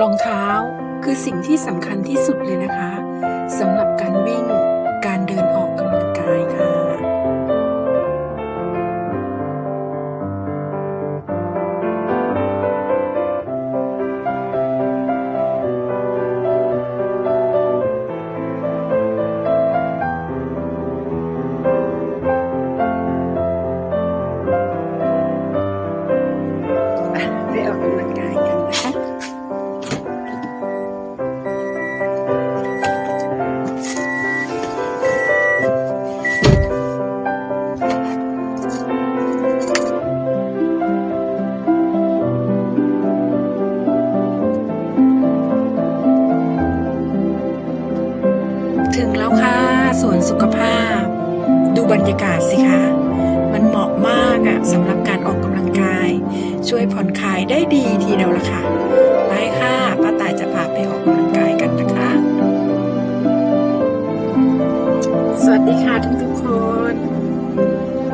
รองเท้าคือสิ่งที่สำคัญที่สุดเลยนะคะสำหรับการ ถึงแล้วค่ะสวนสุขภาพ ดูบรรยากาศสิคะ มันเหมาะมากอะสำหรับการออกกำลังกาย ช่วยผ่อนคลายได้ดีทีเดียวละค่ะ ไปค่ะป้าตายจะพาไปออกกำลังกายกันนะคะ สวัสดีค่ะทุกทุกๆคน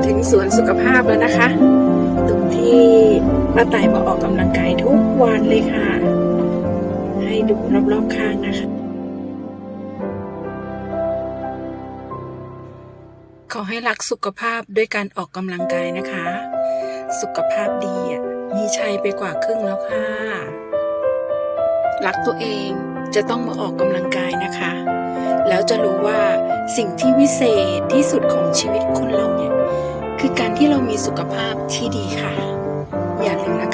ถึงสวนสุขภาพแล้วนะคะ ตรงที่ป้าตายมาออกกำลังกายทุกวันเลยค่ะ ให้ดูรอบๆข้างนะคะ ขอให้รักสุขภาพด้วยการออกกำลังกายนะคะ สุขภาพดีอะมีชัยไปกว่าครึ่งแล้วค่ะ รักตัวเองจะต้องมาออกกำลังกายนะคะ แล้วจะรู้ว่าสิ่งที่วิเศษที่สุดของชีวิตคนเราเนี่ย คือการที่เรามีสุขภาพที่ดีค่ะ อย่าลืมนะคะ